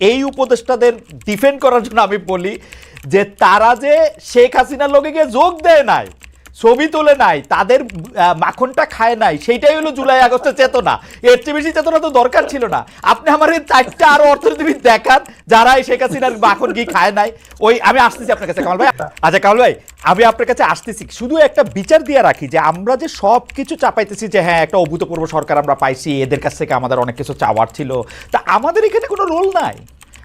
এই উপদেষ্টাদের ডিফেন্ড করার জন্য আমি বলি যে তারা যে শেখ হাসিনার লোকে গিয়ে যোগ দেয় নাই ছবি তোলে নাই, তাদের মাখনটা খায় নাই, সেইটাই হলো জুলাই আগস্টের চেতনা। এর চেয়ে বেশি চেতনা তো দরকার ছিল না। আপনি আমার এই চারটা আরও অর্থনীতিবিদ দেখান, যারা এই শেখ হাসিনার মাখন কি খায় নাই। ওই, আমি আসতেছি আপনার কাছে, কামাল ভাই। আচ্ছা কামাল ভাই, আমি আপনার কাছে আসতেছি। শুধু একটা বিচার দিয়ে রাখি যে, আমরা যে সব কিছু চাপাইতেছি যে হ্যাঁ একটা অভূতপূর্ব সরকার আমরা পাইছি, এদের কাছ থেকে আমাদের অনেক কিছু চাওয়ার ছিল। তা আমাদের এখানে কোনো রোল নাই।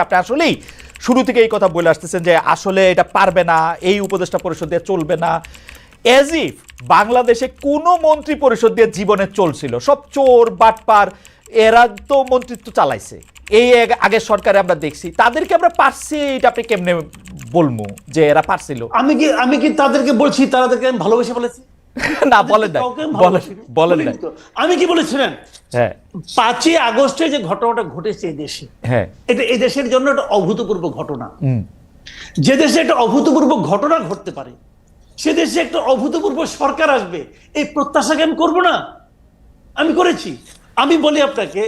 আপনি আসলেই শুরু থেকে এই কথা বলে আসতেছেন যে আসলে এটা পারবে না, এই উপদেষ্টা পরিষদ দিয়ে চলবে না। এজ ইফ বাংলাদেশে কোনো মন্ত্রী পরিষদ দিয়ে জীবনে চলছিল। সব চোর, বাটপার, এরা তো মন্ত্রিত্ব চালাইছে। এই আগে- সরকারে আমরা দেখছি। তাদেরকে আমরা পারছি, এটা আপনি কেমনে বলব যে এরা পারছিল? আমি কি আমি কি তাদেরকে বলছি? তাদেরকে আমি ভালোবেসে ফেলেছি? না বলেন না বলেন না। আমি কি বলেছিলেন? হ্যাঁ। পাঁচই আগস্টে যে ঘটনাটা ঘটেছে এই দেশে হ্যাঁ। এটা এই দেশের জন্য একটা অভূতপূর্ব ঘটনা। যে দেশে একটা অভূতপূর্ব ঘটনা ঘটতে পারে সে দেশে একটা অভূতপূর্ব সরকার আসবে এই প্রত্যাশাকে আমি করব না? আমি করেছি। আমি বলি আপনাকে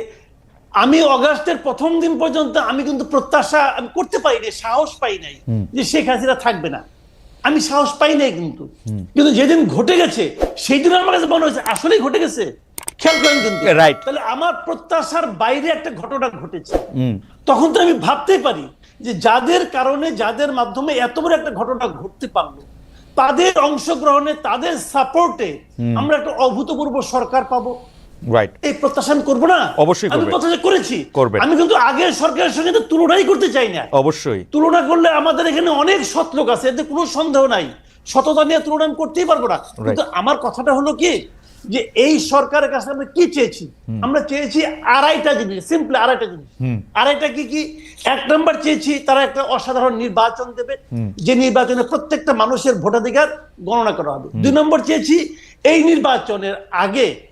আমি অগাস্টের প্রথম দিন পর্যন্ত আমি কিন্তু প্রত্যাশা আমি করতে পারিনি সাহস পাই নাই যে শেখ হাসিনা থাকবে না। আমি সাহস পাই নাই কিন্তু। কিন্তু যেদিন ঘটে গেছে সেই দিন আমার কাছে মনে হয়েছে আসলেই ঘটে গেছে। খেয়াল করেন কিন্তু। Right. তাহলে আমার প্রত্যাশার বাইরে একটা ঘটনা ঘটেছে। তখন তো আমি ভাবতে পারি যে যাদের কারণে যাদের মাধ্যমে এত বড় একটা ঘটনা ঘটতে পারল তাদের অংশগ্রহণে তাদের সাপোর্টে আমরা একটা অভূতপূর্ব সরকার পাবো। রাইট এই প্রত্যাশা আমি করব না। অবশ্যই আমি প্রত্যাশা করেছি। করবেন। আমি কিন্তু আগের সরকারের সঙ্গে তো তুলনাই করতে চাই না। অবশ্যই। তুলনা করলে আমাদের এখানে অনেক সৎ লোক আছে এতে কোনো সন্দেহ নাই। সততা নিয়ে তুলনা আমি করতেই পারব না। কিন্তু আমার কথাটা হলো কি যে এই সরকারের কাছে আমরা কি চেয়েছি? আমরা চেয়েছি আড়াইটা জিনিস সিম্পলি আড়াইটা জিনিস। আড়াইটা কি কি? এক নম্বর চেয়েছি তারা একটা অসাধারণ নির্বাচন দেবে। যে নির্বাচনে প্রত্যেকটা মানুষের ভোটাধিকার গণনা করা হবে। দুই নম্বর চেয়েছি এই নির্বাচনের আগে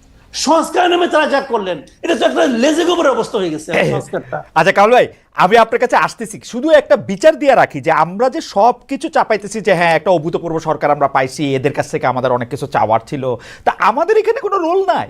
সংস্কার নামে তারা যা করলেন। এটা তো একটা লেজে গোবরের অবস্থা হয়ে গেছে সংস্কারটা। আচ্ছা কামাল ভাই আমি আপনার কাছে আসতেছি। শুধু একটা বিচার দিয়ে রাখি যে আমরা যে সব কিছু চাপাইতেছি যে হ্যাঁ একটা অভূতপূর্ব সরকার আমরা পাইছি এদের কাছ থেকে আমাদের অনেক কিছু চাওয়ার ছিল। তা আমাদের এখানে কোনো রোল নাই।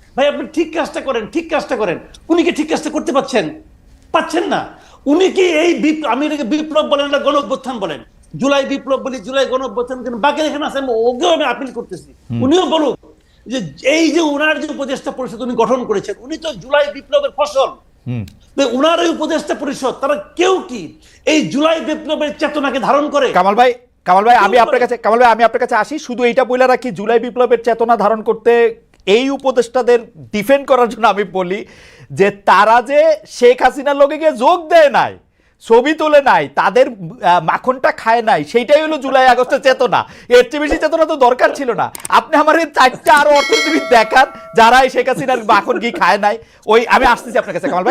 ভাই আপনি ঠিক কাজটা করেন ঠিক কাজটা করেন। উনি কি ঠিক কাজটা করতে পারছেন? পাচ্ছেন না। উনি কি এই আমি এটাকে বিপ্লব বলেন না গণ অভ্যুত্থান বলেন। জুলাই বিপ্লব বলি জুলাই গণ অভ্যুত্থান কিন্তু বাকি এখানে আছে আমি ওকেও আমি আপিল করতেছি। উনিও বলুক যে এই যে উনার যে উপদেষ্টা পরিষদ উনি গঠন করেছেন উনি তো জুলাই বিপ্লবের ফসল। উনার এই উপদেষ্টা পরিষদ তারা কেউ কি এই জুলাই বিপ্লবের চেতনাকে ধারণ করে? কামাল ভাই কামাল ভাই আমি আপনার কাছে কামাল ভাই আমি আপনার কাছে আসি। শুধু এইটা বলে রাখি জুলাই বিপ্লবের চেতনা ধারণ করতে এই উপদেষ্টাদের ডিফেন্ড করার জন্য আমি বলি যে তারা যে শেখ হাসিনার লোকে গিয়ে যোগ দেয় নাই, ছবি তোলে নাই, তাদের মাখনটা খায় নাই, সেইটাই হলো জুলাই আগস্টের চেতনা। এর চেয়ে বেশি চেতনা তো দরকার ছিল না। আপনি আমার এই চারটা আরও অর্থনীতিবিদ দেখান যারা এই শেখ হাসিনার মাখন কি খায় নাই। ওই, আমি আসতেছি আপনার কাছে, কামাল ভাই।